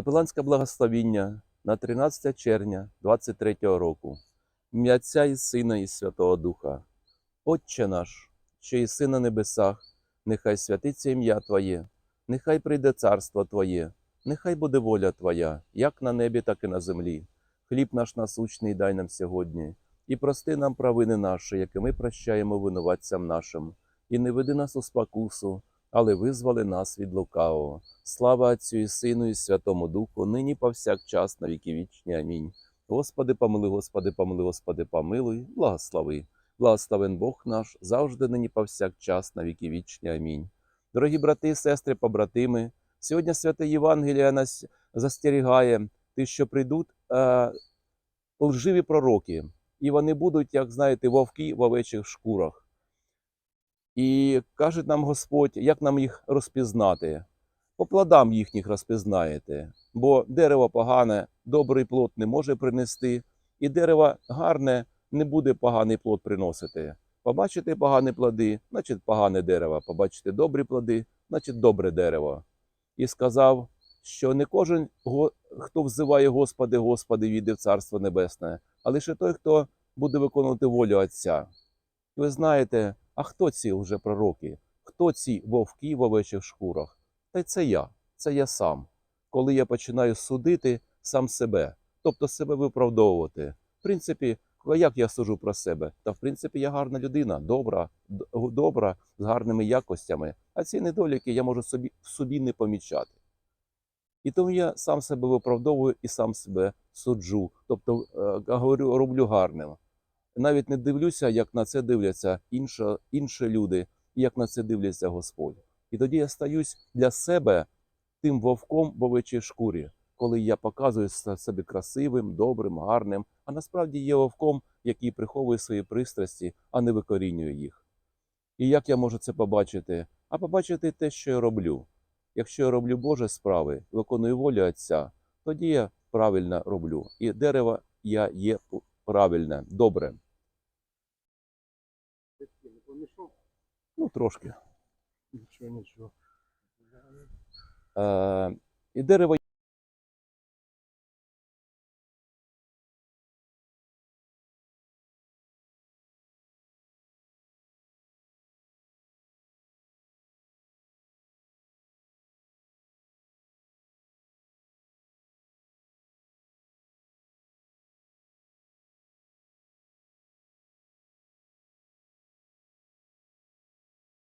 Капеланське благословіння на 13 червня 23 року. Ім'я Отця і Сина і Святого Духа. Отче наш, що єси на небесах, нехай святиться ім'я Твоє, нехай прийде царство Твоє, нехай буде воля Твоя, як на небі, так і на землі. Хліб наш насущний дай нам сьогодні, і прости нам провини наші, які ми прощаємо винуватцям нашим, і не веди нас у спокусу, але визвали нас від лукавого. Слава Отцю і Сину, і Святому Духу, нині повсякчас на віки вічні. Амінь. Господи, помилуй, Господи, помилуй, Господи, помилуй, благослови. Благословен Бог наш, завжди нині повсякчас на віки вічні. Амінь. Дорогі брати, сестри, побратими, сьогодні святе Євангеліє нас застерігає, ти, що прийдуть е, лживі пророки, і вони будуть, як знаєте, вовки в овечих шкурах. І каже нам Господь, як нам їх розпізнати. По плодам їхніх розпізнаєте, бо дерево погане, добрий плод не може принести, і дерево гарне не буде поганий плод приносити. Побачите погані плоди, значить погане дерево. Побачите добрі плоди, значить добре дерево. І сказав, що не кожен, хто взиває Господи, Господи, війде в Царство Небесне, а лише той, хто буде виконувати волю Отця. Ви знаєте, а хто ці вже пророки? Хто ці вовки в овечих шкурах? Та це я, це я сам. Коли я починаю судити сам себе, тобто себе виправдовувати. В принципі, як я сужу про себе? Та в принципі я гарна людина, добра, добра, з гарними якостями, а ці недоліки я можу собі, в собі не помічати. І тому я сам себе виправдовую і сам себе суджу, тобто е, говорю, роблю гарним. Навіть не дивлюся, як на це дивляться інші, інші люди, і як на це дивляться Господь. І тоді я стаюсь для себе тим вовком в овечій шкурі, коли я показую себе красивим, добрим, гарним, а насправді є вовком, який приховує свої пристрасті, а не викорінює їх. І як я можу це побачити? А побачити те, що я роблю. Якщо я роблю Божі справи, виконую волю Отця, тоді я правильно роблю. І дерево я є правильне, добре. Ну, трошки. Нічого, нічого. Е, і дерево